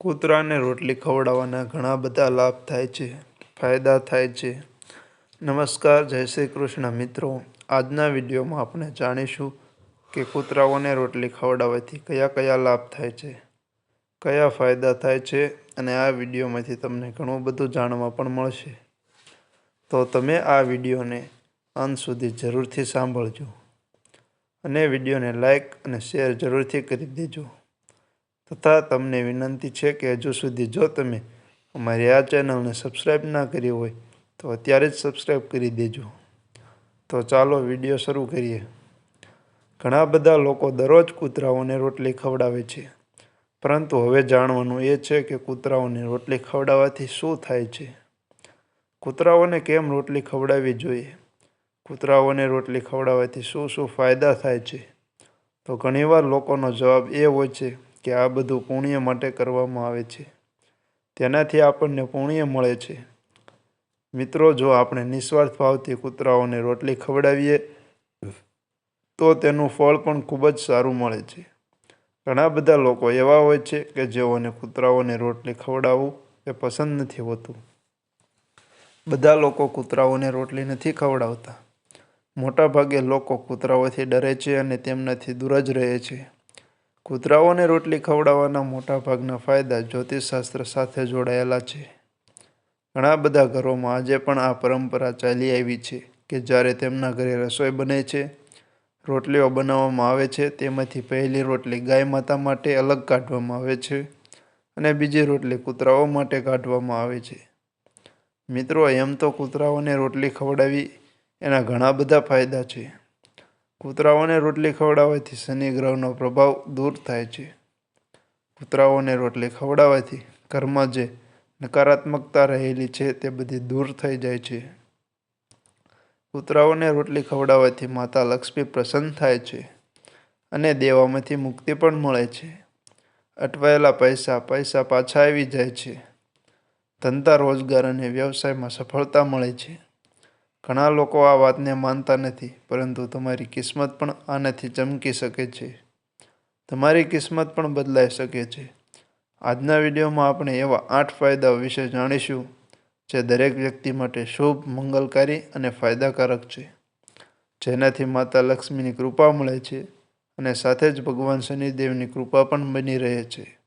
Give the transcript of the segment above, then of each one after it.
કૂતરાને રોટલી ખવડાવવાના ઘણા બધા લાભ થાય છે, ફાયદા થાય છે. નમસ્કાર, જય શ્રી કૃષ્ણ મિત્રો. આજના વિડીયોમાં આપણે જાણીશું કે કૂતરાઓને રોટલી ખવડાવવાથી કયા કયા લાભ થાય છે, કયા ફાયદા થાય છે અને આ વિડીયોમાંથી તમને ઘણું બધું જાણવા પણ મળશે. તો તમે આ વિડીયોને અંત સુધી જરૂરથી સાંભળજો અને વિડીયોને લાઈક અને શેર જરૂરથી કરી દેજો. તથા તમને વિનંતી છે કે હજુ સુધી જો તમે અમારી આ ચેનલને સબસ્ક્રાઈબ ના કરી હોય, તો અત્યારે જ સબસ્ક્રાઈબ કરી દેજો. તો ચાલો વીડિયો શરૂ કરીએ. ઘણા બધા લોકો દરરોજ કૂતરાઓને રોટલી ખવડાવે છે. પરંતુ હવે જાણવાનું એ છે કે કૂતરાઓને રોટલી ખવડાવવાથી શું થાય છે? કૂતરાઓને કેમ રોટલી ખવડાવવી જોઈએ? કૂતરાઓને રોટલી ખવડાવવાથી શું શું ફાયદા થાય છે? તો ઘણીવાર લોકોનો જવાબ એ હોય છે કે આ બધું પુણ્ય માટે કરવામાં આવે છે. તેનાથી આપણને પુણ્ય મળે છે. મિત્રો, જો આપણે નિસ્વાર્થ ભાવથી કૂતરાઓને રોટલી ખવડાવીએ, તો તેનું ફળ પણ ખૂબ જ સારું મળે છે. ઘણા બધા લોકો એવા હોય છે કે જેઓને કૂતરાઓને રોટલી ખવડાવવું એ પસંદ નથી હોતું. બધા લોકો કૂતરાઓને રોટલી નથી ખવડાવતા. મોટાભાગે લોકો કૂતરાઓથી ડરે છે અને તેમનાથી દૂર જ રહે છે. કૂતરાઓને રોટલી ખવડાવવાના મોટાભાગના ફાયદા જ્યોતિષશાસ્ત્ર સાથે જોડાયેલા છે. ઘણા બધા ઘરોમાં આજે પણ આ પરંપરા ચાલી આવી છે કે જ્યારે તેમના ઘરે રસોઈ બને છે, રોટલીઓ બનાવવામાં આવે છે, તેમાંથી પહેલી રોટલી ગાય માતા માટે અલગ કાઢવામાં આવે છે અને બીજી રોટલી કૂતરાઓ માટે કાઢવામાં આવે છે. મિત્રો, એમ તો કૂતરાઓને રોટલી ખવડાવી એના ઘણા બધા ફાયદા છે. કૂતરાઓને રોટલી ખવડાવવાથી શનિ ગ્રહનો પ્રભાવ દૂર થાય છે. કૂતરાઓને રોટલી ખવડાવવાથી ઘરમાં જે નકારાત્મકતા રહેલી છે તે બધી દૂર થઈ જાય છે. કૂતરાઓને રોટલી ખવડાવવાથી માતા લક્ષ્મી પ્રસન્ન થાય છે અને દેવામાંથી મુક્તિ પણ મળે છે. અટવાયેલા પૈસા પૈસા પાછા આવી જાય છે. ધંધા, રોજગાર અને વ્યવસાયમાં સફળતા મળે છે. ઘણા લોકો આ વાતને માનતા નથી, પરંતુ તમારી કિસ્મત પણ આનાથી ચમકી શકે છે. તમારી કિસ્મત પણ બદલાઈ શકે છે. આજના વિડીયોમાં આપણે એવા આઠ ફાયદાઓ વિશે જાણીશું, જે દરેક વ્યક્તિ માટે શુભ, મંગલકારી અને ફાયદાકારક છે. જેનાથી માતા લક્ષ્મીની કૃપા મળે છે અને સાથે જ ભગવાન શનિદેવની કૃપા પણ બની રહે છે.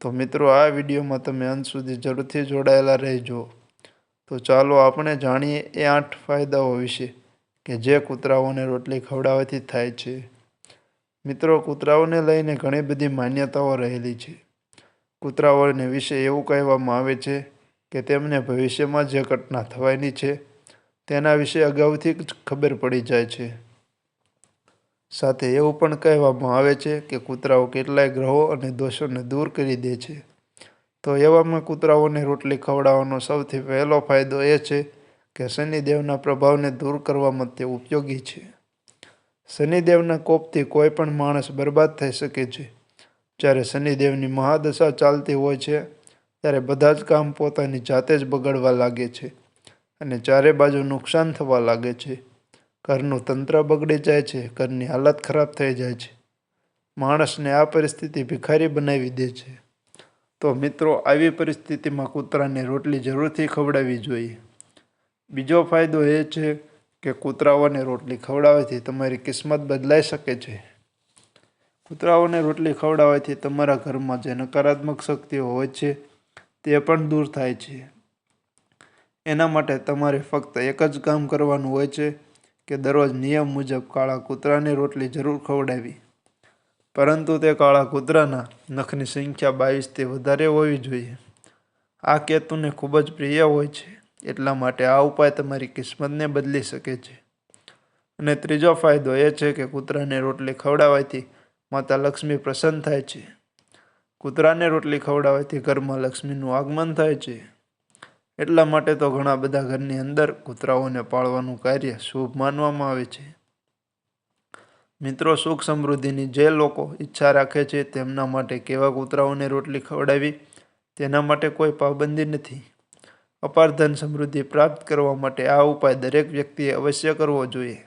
તો મિત્રો, આ વિડીયોમાં તમે અંત સુધી જરૂરથી જોડાયેલા રહેજો. તો ચાલો આપણે જાણીએ એ આઠ ફાયદાઓ વિશે કે જે કૂતરાઓને રોટલી ખવડાવવાથી થાય છે. મિત્રો, કૂતરાઓને લઈને ઘણી બધી માન્યતાઓ રહેલી છે. કૂતરાઓને વિશે એવું કહેવામાં આવે છે કે તેમને ભવિષ્યમાં જે ઘટના થવાની છે તેના વિશે અગાઉથી જ ખબર પડી જાય છે. સાથે એવું પણ કહેવામાં આવે છે કે કૂતરાઓ કેટલાય ગ્રહો અને દોષોને દૂર કરી દે છે. તો એવામાં કૂતરાઓને રોટલી ખવડાવવાનો સૌથી પહેલો ફાયદો એ છે કે શનિદેવના પ્રભાવને દૂર કરવામાં તે ઉપયોગી છે. શનિદેવના કોપથી કોઈ પણ માણસ બરબાદ થઈ શકે છે. જ્યારે શનિદેવની મહાદશા ચાલતી હોય છે, ત્યારે બધા જ કામ પોતાની જાતે જ બગડવા લાગે છે અને ચારે બાજુ નુકસાન થવા લાગે છે. ઘરનું તંત્ર બગડી જાય છે, ઘરની હાલત ખરાબ થઈ જાય છે. માણસને આ પરિસ્થિતિ ભિખારી બનાવી દે છે. તો મિત્રો, આવી પરિસ્થિતિમાં કૂતરાને રોટલી જરૂરથી ખવડાવવી જોઈએ. બીજો ફાયદો એ છે કે કૂતરાઓને રોટલી ખવડાવવાથી તમારી કિસ્મત બદલાઈ શકે છે. કૂતરાઓને રોટલી ખવડાવવાથી તમારા ઘરમાં જે નકારાત્મક શક્તિઓ હોય છે, તે પણ દૂર થાય છે. એના માટે તમારે ફક્ત એક જ કામ કરવાનું હોય છે કે દરરોજ નિયમ મુજબ કાળા કૂતરાને રોટલી જરૂર ખવડાવી પરંતુ તે કાળા કૂતરાના નખની સંખ્યા બાવીસથી વધારે હોવી જોઈએ. આ કેતુને ખૂબ જ પ્રિય હોય છે. એટલા માટે આ ઉપાય તમારી કિસ્મતને બદલી શકે છે. અને ત્રીજો ફાયદો એ છે કે કૂતરાને રોટલી ખવડાવવાથી માતા લક્ષ્મી પ્રસન્ન થાય છે. કૂતરાને રોટલી ખવડાવવાથી ઘરમાં લક્ષ્મીનું આગમન થાય છે. એટલા માટે તો ઘણા બધા ઘરની અંદર કૂતરાઓને પાળવાનું કાર્ય શુભ માનવામાં આવે છે. મિત્રો, સુખ સમૃદ્ધિની જે લોકો ઈચ્છા રાખે છે તેમના માટે કેવા કૂતરાઓને રોટલી ખવડાવી તેના માટે કોઈ પાબંદી નથી. અપાર ધન સમૃદ્ધિ પ્રાપ્ત કરવા માટે આ ઉપાય દરેક વ્યક્તિએ અવશ્ય કરવો જોઈએ.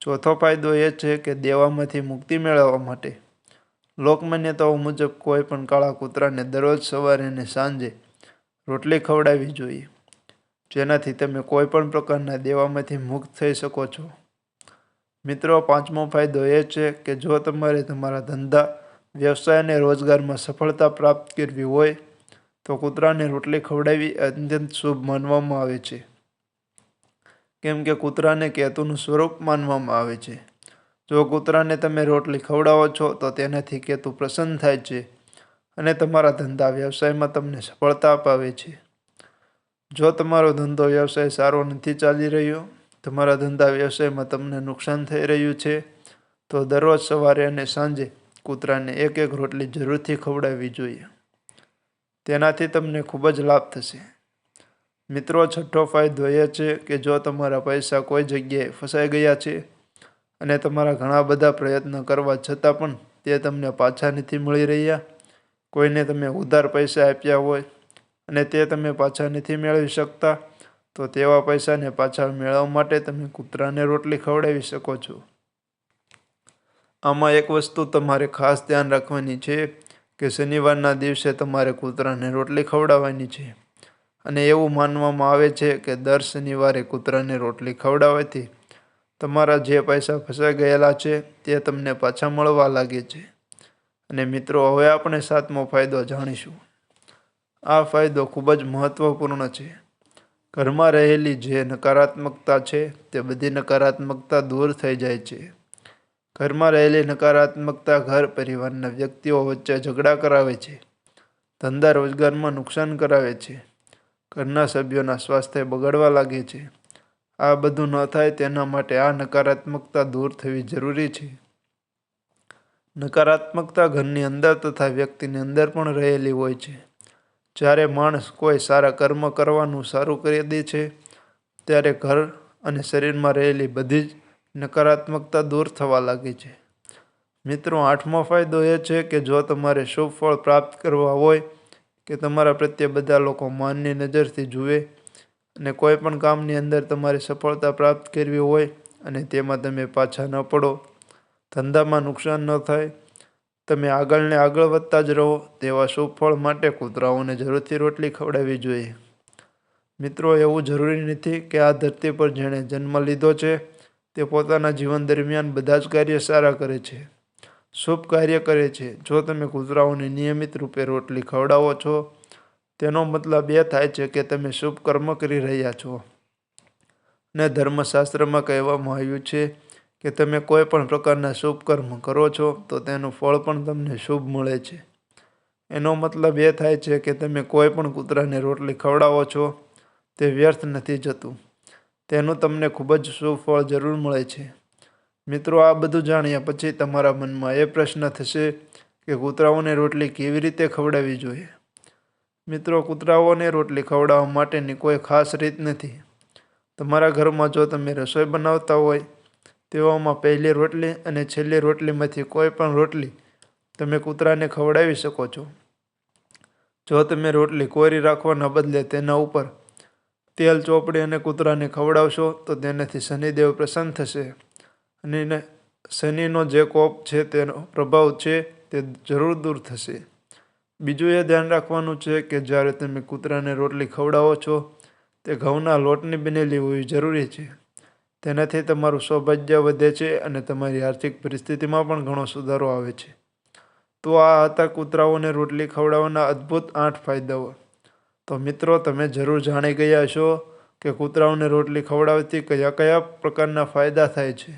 ચોથો ફાયદો એ છે કે દેવામાંથી મુક્તિ મેળવવા માટે. લોકમાન્યતાઓ મુજબ કોઈ પણ કાળા કૂતરાને દરરોજ સવારે અને સાંજે રોટલી ખવડાવવી જોઈએ. જેનાથી તમે કોઈ પણ પ્રકારના દેવામાંથી મુક્ત થઈ શકો છો. મિત્રો, પાંચમો ફાયદો એ છે કે જો તમારે તમારા ધંધા વ્યવસાય અને રોજગારમાં સફળતા પ્રાપ્ત કરવી હોય, તો કૂતરાને રોટલી ખવડાવવી અત્યંત શુભ માનવામાં આવે છે. કેમ કે કૂતરાને કેતુનું સ્વરૂપ માનવામાં આવે છે. જો કૂતરાને તમે રોટલી ખવડાવો છો, તો તેનાથી કેતુ પ્રસન્ન થાય છે અને તમારા ધંધા વ્યવસાયમાં તમને સફળતા અપાવે છે. જો તમારો ધંધો વ્યવસાય સારો નથી ચાલી રહ્યો તમારા ધંધા વ્યવસાયમાં તમને નુકસાન થઈ રહ્યું છે, તો દરરોજ સવારે અને સાંજે કૂતરાને એક એક રોટલી જરૂરથી ખવડાવવી જોઈએ. તેનાથી તમને ખૂબ જ લાભ થશે. મિત્રો, છઠ્ઠો ફાયદો એ છે કે જો તમારા પૈસા કોઈ જગ્યાએ ફસાઈ ગયા છે અને તમારા ઘણા બધા પ્રયત્ન કરવા છતાં પણ તે તમને પાછા નથી મળી રહ્યા, કોઈને તમે ઉધાર પૈસા આપ્યા હોય અને તે તમે પાછા નથી મેળવી શકતા તો તેવા પૈસાને પાછા મેળવવા માટે તમે કૂતરાને રોટલી ખવડાવી શકો છો. આમાં એક વસ્તુ તમારે ખાસ ધ્યાન રાખવાની છે કે શનિવારના દિવસે તમારે કૂતરાને રોટલી ખવડાવવાની છે. અને એવું માનવામાં આવે છે કે દર શનિવારે કૂતરાને રોટલી ખવડાવવાથી તમારા જે પૈસા ફસાઈ ગયેલા છે તે તમને પાછા મળવા લાગે છે. અને મિત્રો, હવે આપણે સાતમો ફાયદો જાણીશું. આ ફાયદો ખૂબ જ મહત્વપૂર્ણ છે. ઘરમાં રહેલી જે નકારાત્મકતા છે તે બધી નકારાત્મકતા દૂર થઈ જાય છે. ઘરમાં રહેલી નકારાત્મકતા ઘર પરિવારના વ્યક્તિઓ વચ્ચે ઝઘડા કરાવે છે. ધંધા રોજગારમાં નુકસાન કરાવે છે. ઘરના સભ્યોના સ્વાસ્થ્ય બગડવા લાગે છે. આ બધું ન થાય તેના માટે આ નકારાત્મકતા દૂર થવી જરૂરી છે. નકારાત્મકતા ઘરની અંદર તથા વ્યક્તિની અંદર પણ રહેલી હોય છે. જ્યારે માણસ કોઈ સારા કર્મ કરવાનું સારું કરી દે છે, ત્યારે ઘર અને શરીરમાં રહેલી બધી જ નકારાત્મકતા દૂર થવા લાગે છે. મિત્રો, આઠમો ફાયદો એ છે કે જો તમારે શુભ ફળ પ્રાપ્ત કરવા હોય કે તમારા પ્રત્યે બધા લોકો માનની નજરથી જુએ અને કોઈ પણ કામની અંદર તમારે સફળતા પ્રાપ્ત કરવી હોય અને તેમાં તમે પાછા ન પડો, ધંધામાં નુકસાન ન થાય તમે આગળ ને આગળ વધતા જ રહો તેવા શુભ ફળ માટે કૂતરાઓને જરૂરથી રોટલી ખવડાવવી જોઈએ. મિત્રો, એવું જરૂરી નથી કે આ ધરતી પર જેણે જન્મ લીધો છે, તે પોતાના જીવન દરમિયાન બધા જ કાર્ય સારા કરે છે, શુભ કાર્ય કરે છે. જો તમે કૂતરાઓને નિયમિત રૂપે રોટલી ખવડાવો છો, તેનો મતલબ એ થાય છે કે તમે શુભ કર્મ કરી રહ્યા છો. ને ધર્મશાસ્ત્રમાં કહેવામાં આવ્યું છે કે તમે કોઈ પણ પ્રકારના શુભ કર્મ કરો છો, તો તેનું ફળ પણ તમને શુભ મળે છે. એનો મતલબ એ થાય છે કે તમે કોઈ પણ કૂતરાને રોટલી ખવડાવો છો, તે વ્યર્થ નથી જતું. તેનું તમને ખૂબ જ સુફળ જરૂર મળે છે. મિત્રો, આ બધું જાણ્યા પછી તમારા મનમાં એ પ્રશ્ન થશે કે કૂતરાઓને રોટલી કેવી રીતે ખવડાવવી જોઈએ? મિત્રો, કૂતરાઓને રોટલી ખવડાવવા માટેની કોઈ ખાસ રીત નથી. તમારા ઘરમાં જો તમે રસોઈ બનાવતા હોય તેવામાં પહેલી રોટલી અને છેલ્લી રોટલીમાંથી કોઈ પણ રોટલી તમે કૂતરાને ખવડાવી શકો છો. જો તમે રોટલી કોરી રાખવાના બદલે તેના ઉપર તેલ, ચોપડી અને કૂતરાને ખવડાવશો, તો તેનાથી શનિદેવ પ્રસન્ન થશે. અને શનિનો જે કોપ છે, તેનો પ્રભાવ છે, તે જરૂર દૂર થશે. બીજું એ ધ્યાન રાખવાનું છે કે જ્યારે તમે કૂતરાને રોટલી ખવડાવો છો, તે ઘઉંના લોટની બનેલી હોવી જરૂરી છે. તેનાથી તમારું સૌભાગ્ય વધે છે અને તમારી આર્થિક પરિસ્થિતિમાં પણ ઘણો સુધારો આવે છે. તો આ હતા કૂતરાઓને રોટલી ખવડાવવાના અદ્ભુત આઠ ફાયદાઓ. તો મિત્રો, તમે જરૂર જાણી ગયા છો કે કૂતરાઓને રોટલી ખવડાવવાથી કયા કયા પ્રકારના ફાયદા થાય છે.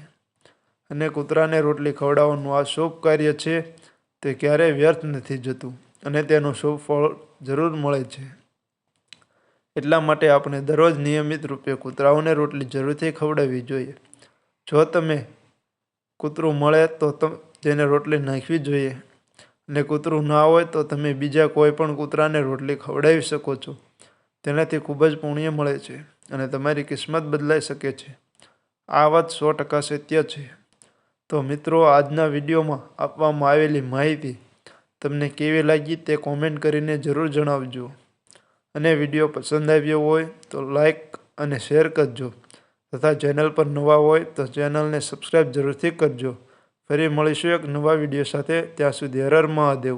અને કૂતરાને રોટલી ખવડાવવાનું આ શુભ કાર્ય છે તે ક્યારેય વ્યર્થ નથી જતું અને તેનું શુભ ફળ જરૂર મળે છે. એટલા માટે આપણે દરરોજ નિયમિત રૂપે કૂતરાઓને રોટલી જરૂરથી ખવડાવવી જોઈએ. જો તમે કૂતરું મળે તો તેને રોટલી નાખવી જોઈએ અને કૂતરું ના હોય તો તમે બીજા કોઈ પણ કૂતરાને રોટલી ખવડાવી શકો છો. તેનાથી ખૂબ જ પુણ્ય મળે છે અને તમારી કિસ્મત બદલાઈ શકે છે. આ વાત સો ટકા સત્ય છે. તો મિત્રો, આજના વિડીયોમાં આપવામાં આવેલી માહિતી તમને કેવી લાગી તે કોમેન્ટ કરીને જરૂર જણાવજો. અને વીડિયો પસંદ આવ્યો હોય તો લાઈક અને શેર કરજો. તથા ચેનલ પર નવા હોય તો ચેનલને સબસ્ક્રાઈબ જરૂરથી કરજો. ફરી મળીશું એક નવા વીડિયો સાથે. ત્યાં સુધી હર હર મહાદેવ.